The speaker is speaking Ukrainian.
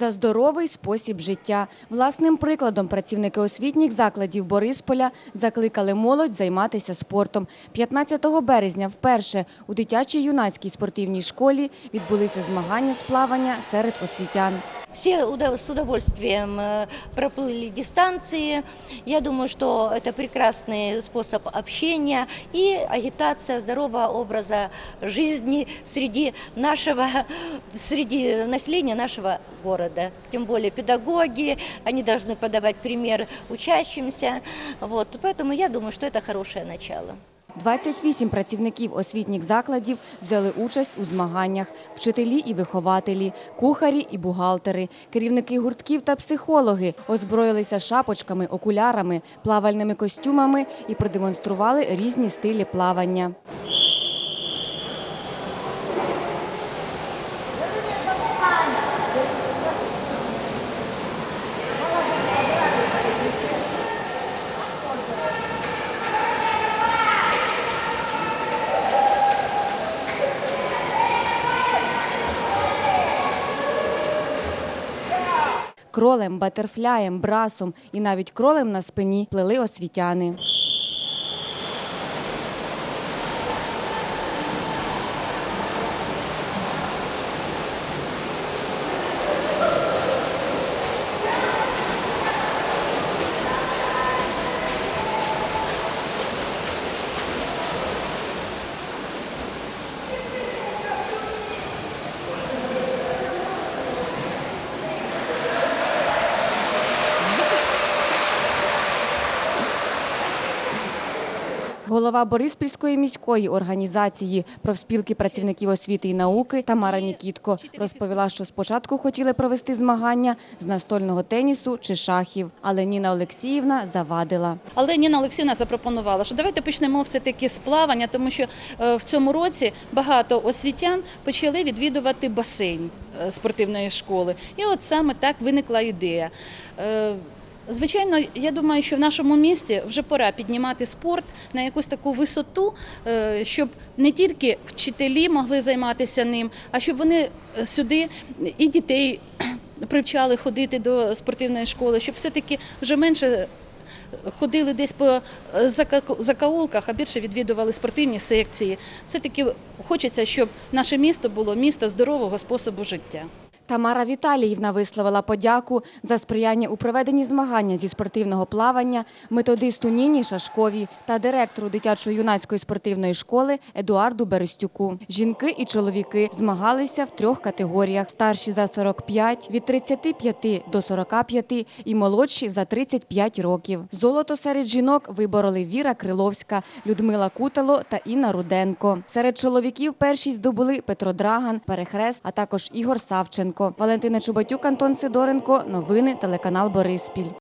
за здоровий спосіб життя. Власним прикладом працівники освітніх закладів Борисполя закликали молодь займатися спортом. 15 березня вперше у дитячій юнацькій спортивній школі відбулися змагання з плавання серед освітян. Все удов- с удовольствием э, проплыли дистанции. Я думаю, что это прекрасный способ общения и агитация здорового образа жизни среди нашего, среди населения нашего города. Тем более педагоги, они должны подавать пример учащимся. Вот. Поэтому я думаю, что это хорошее начало. 28 працівників освітніх закладів взяли участь у змаганнях. Вчителі і вихователі, кухарі і бухгалтери, керівники гуртків та психологи озброїлися шапочками, окулярами, плавальними костюмами і продемонстрували різні стилі плавання. Кролем, батерфляєм, брасом і навіть кролем на спині плели освітяни. Голова Бориспільської міської організації профспілки працівників освіти і науки Тамара Нікітко розповіла, що спочатку хотіли провести змагання з настольного тенісу чи шахів, але Ніна Олексіївна завадила. Але Ніна Олексіївна запропонувала, що давайте почнемо все-таки з плавання, тому що е, в цьому році багато освітян почали відвідувати басейн е, спортивної школи. І от саме так виникла ідея. Звичайно, я думаю, що в нашому місті вже пора піднімати спорт на якусь таку висоту, е, щоб не тільки вчителі могли займатися ним, а щоб вони сюди і дітей привчали ходити до спортивної школи, щоб все-таки вже менше ходили десь по е, зака- закоулках, а більше відвідували спортивні секції. Все-таки хочеться, щоб наше місто було місто здорового способу життя. Тамара Віталіївна висловила подяку за сприяння у проведенні змагання зі спортивного плавання методисту Ніні Шашковій та директору дитячо-юнацької спортивної школи Едуарду Берестюку. Жінки і чоловіки змагалися в трьох категоріях: старші за 45, від 35 до 45 і молодші за 35 років. Золото серед жінок вибороли Віра Криловська, Людмила Кутало та Інна Руденко. Серед чоловіків першість здобули Петро Драган, Перехрест, а також Ігор Савченко. Валентина Чубатюк, Антон Сидоренко. Новини телеканал Бориспіль.